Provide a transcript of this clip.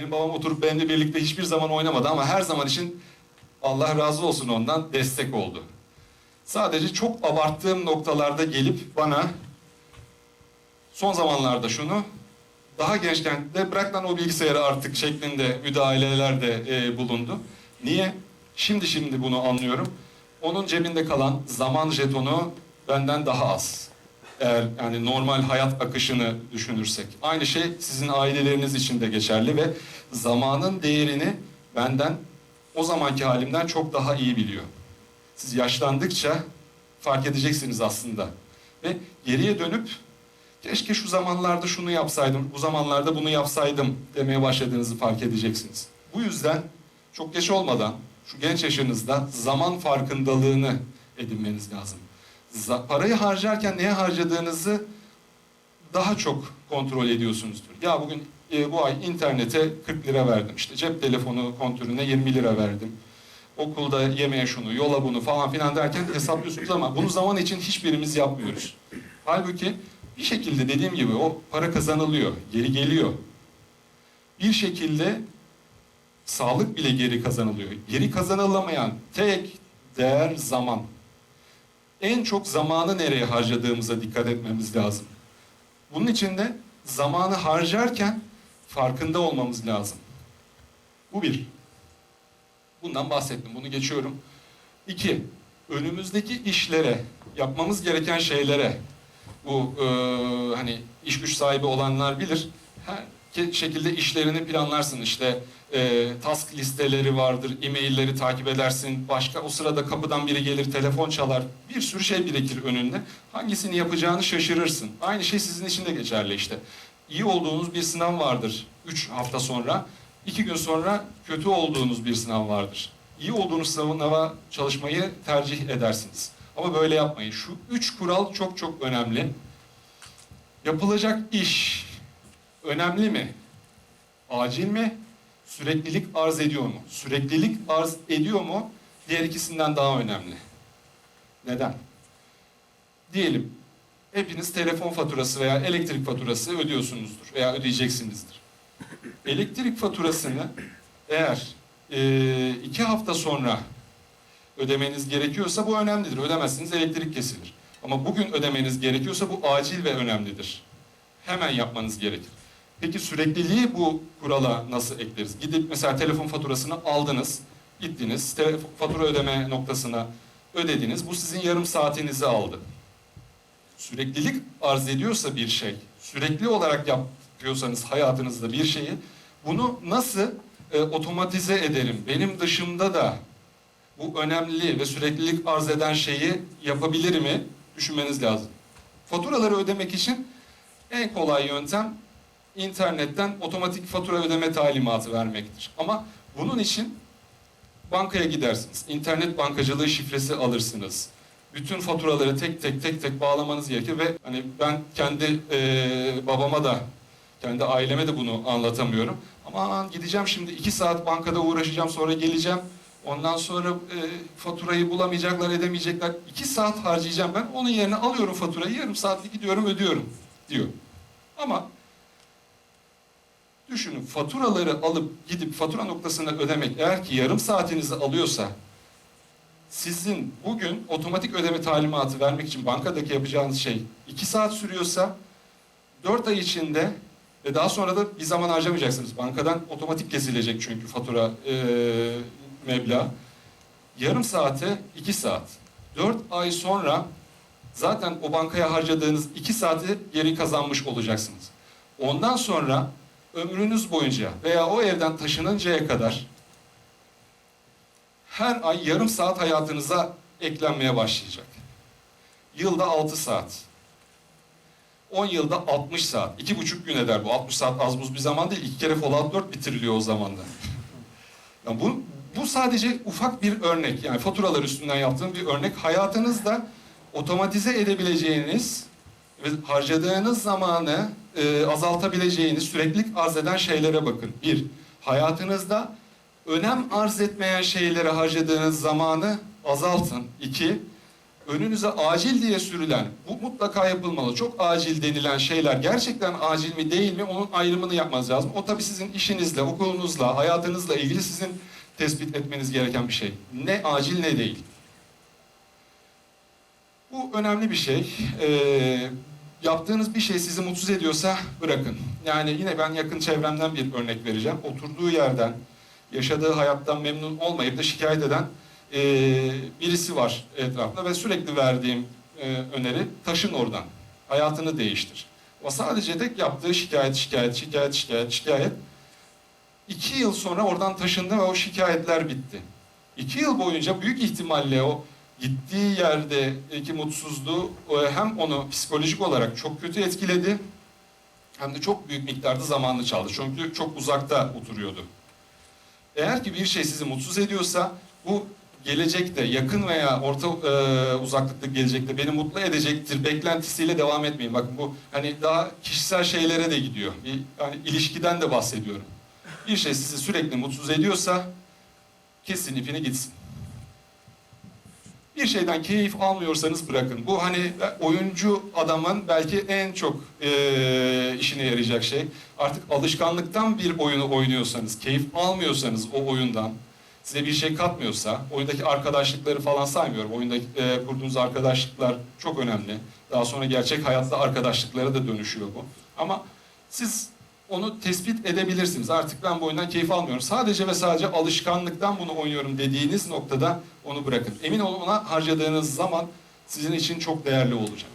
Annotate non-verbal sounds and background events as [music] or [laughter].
Benim babam oturup benimle birlikte hiçbir zaman oynamadı ama her zaman için Allah razı olsun ondan destek oldu. Sadece çok abarttığım noktalarda gelip bana son zamanlarda şunu daha gençken de bırak lan o bilgisayarı artık şeklinde müdahalelerde e, bulundu. Niye? Şimdi şimdi bunu anlıyorum. Onun cebinde kalan zaman jetonu benden daha az. Eğer yani normal hayat akışını düşünürsek. Aynı şey sizin aileleriniz için de geçerli ve zamanın değerini benden o zamanki halimden çok daha iyi biliyor. Siz yaşlandıkça fark edeceksiniz aslında. Ve geriye dönüp keşke şu zamanlarda şunu yapsaydım, bu zamanlarda bunu yapsaydım demeye başladığınızı fark edeceksiniz. Bu yüzden çok geç olmadan şu genç yaşınızda zaman farkındalığını edinmeniz lazım. Parayı harcarken neye harcadığınızı daha çok kontrol ediyorsunuzdur. Ya bugün e, bu ay internete 40 lira verdim. İşte cep telefonu kontürüne 20 lira verdim. Okulda yemeğe şunu, yola bunu falan filan derken hesaplıyorsunuz ama bunu zaman için hiçbirimiz yapmıyoruz. Halbuki bir şekilde dediğim gibi o para kazanılıyor, geri geliyor. Bir şekilde sağlık bile geri kazanılıyor. Geri kazanılamayan tek değer zaman. En çok zamanı nereye harcadığımıza dikkat etmemiz lazım. Bunun için de zamanı harcarken farkında olmamız lazım. Bu bir. Bundan bahsettim, bunu geçiyorum. İki, önümüzdeki işlere, yapmamız gereken şeylere, bu e, hani iş güç sahibi olanlar bilir, her şekilde işlerini planlarsın. İşte e, task listeleri vardır, e-mailleri takip edersin, başka o sırada kapıdan biri gelir, telefon çalar, bir sürü şey birikir önünde. Hangisini yapacağını şaşırırsın. Aynı şey sizin için de geçerli işte. İyi olduğunuz bir sınav vardır üç hafta sonra, iki gün sonra kötü olduğunuz bir sınav vardır. İyi olduğunuz sınava çalışmayı tercih edersiniz. Ama böyle yapmayın. Şu üç kural çok çok önemli. Yapılacak iş önemli mi? Acil mi? Süreklilik arz ediyor mu? Süreklilik arz ediyor mu? Diğer ikisinden daha önemli. Neden? Diyelim hepiniz telefon faturası veya elektrik faturası ödüyorsunuzdur veya ödeyeceksinizdir. Elektrik faturasını eğer e, iki hafta sonra ödemeniz gerekiyorsa bu önemlidir. Ödemezsiniz elektrik kesilir. Ama bugün ödemeniz gerekiyorsa bu acil ve önemlidir. Hemen yapmanız gerekir. Peki sürekliliği bu kurala nasıl ekleriz? Gidip mesela telefon faturasını aldınız, gittiniz, fatura ödeme noktasına ödediniz. Bu sizin yarım saatinizi aldı. Süreklilik arz ediyorsa bir şey, sürekli olarak yapıyorsanız hayatınızda bir şeyi, bunu nasıl e, otomatize ederim? Benim dışımda da bu önemli ve süreklilik arz eden şeyi yapabilir mi? Düşünmeniz lazım. Faturaları ödemek için en kolay yöntem internetten otomatik fatura ödeme talimatı vermektir. Ama bunun için bankaya gidersiniz. İnternet bankacılığı şifresi alırsınız. Bütün faturaları tek tek tek tek bağlamanız gerekir ve hani ben kendi eee, babama da kendi aileme de bunu anlatamıyorum. Aman gideceğim şimdi iki saat bankada uğraşacağım sonra geleceğim. Ondan sonra e, faturayı bulamayacaklar, edemeyecekler. İki saat harcayacağım ben. Onun yerine alıyorum faturayı, yarım saatte gidiyorum, ödüyorum diyor. Ama düşünün faturaları alıp gidip fatura noktasına ödemek eğer ki yarım saatinizi alıyorsa sizin bugün otomatik ödeme talimatı vermek için bankadaki yapacağınız şey iki saat sürüyorsa dört ay içinde ve daha sonra da bir zaman harcamayacaksınız. Bankadan otomatik kesilecek çünkü fatura e, meblağ. Yarım saate iki saat. Dört ay sonra zaten o bankaya harcadığınız iki saati geri kazanmış olacaksınız. Ondan sonra ömrünüz boyunca veya o evden taşınıncaya kadar her ay yarım saat hayatınıza eklenmeye başlayacak. Yılda 6 saat. 10 yılda 60 saat. iki buçuk gün eder bu. 60 saat az buz bir zaman değil. İki kere Fallout 4 bitiriliyor o zamanda. [laughs] Yani bu, bu sadece ufak bir örnek. Yani faturalar üstünden yaptığım bir örnek. Hayatınızda otomatize edebileceğiniz ve harcadığınız zamanı e, azaltabileceğiniz, süreklilik arz eden şeylere bakın. Bir, hayatınızda önem arz etmeyen şeylere harcadığınız zamanı azaltın. İki, önünüze acil diye sürülen, bu mutlaka yapılmalı, çok acil denilen şeyler gerçekten acil mi değil mi onun ayrımını yapmanız lazım. O tabii sizin işinizle, okulunuzla, hayatınızla ilgili sizin tespit etmeniz gereken bir şey. Ne acil ne değil. Bu önemli bir şey. Ee, yaptığınız bir şey sizi mutsuz ediyorsa bırakın. Yani yine ben yakın çevremden bir örnek vereceğim. Oturduğu yerden, yaşadığı hayattan memnun olmayıp da şikayet eden ee, birisi var etrafında ve sürekli verdiğim e, öneri taşın oradan. Hayatını değiştir. Ama sadece tek yaptığı şikayet, şikayet, şikayet, şikayet, şikayet. İki yıl sonra oradan taşındı ve o şikayetler bitti. İki yıl boyunca büyük ihtimalle o gittiği yerdeki mutsuzluğu e, hem onu psikolojik olarak çok kötü etkiledi hem de çok büyük miktarda zamanını çaldı. Çünkü çok uzakta oturuyordu. Eğer ki bir şey sizi mutsuz ediyorsa bu gelecekte yakın veya orta e, uzaklıkta gelecekte beni mutlu edecektir beklentisiyle devam etmeyin. Bakın bu hani daha kişisel şeylere de gidiyor. Bir hani ilişkiden de bahsediyorum. Bir şey sizi sürekli mutsuz ediyorsa kesin ipini gitsin. Bir şeyden keyif almıyorsanız bırakın. Bu hani oyuncu adamın belki en çok e, işine yarayacak şey. Artık alışkanlıktan bir oyunu oynuyorsanız, keyif almıyorsanız o oyundan, size bir şey katmıyorsa, oyundaki arkadaşlıkları falan saymıyorum. Oyunda e, kurduğunuz arkadaşlıklar çok önemli. Daha sonra gerçek hayatta arkadaşlıklara da dönüşüyor bu. Ama siz onu tespit edebilirsiniz. Artık ben bu oyundan keyif almıyorum. Sadece ve sadece alışkanlıktan bunu oynuyorum dediğiniz noktada onu bırakın. Emin olun ona harcadığınız zaman sizin için çok değerli olacak.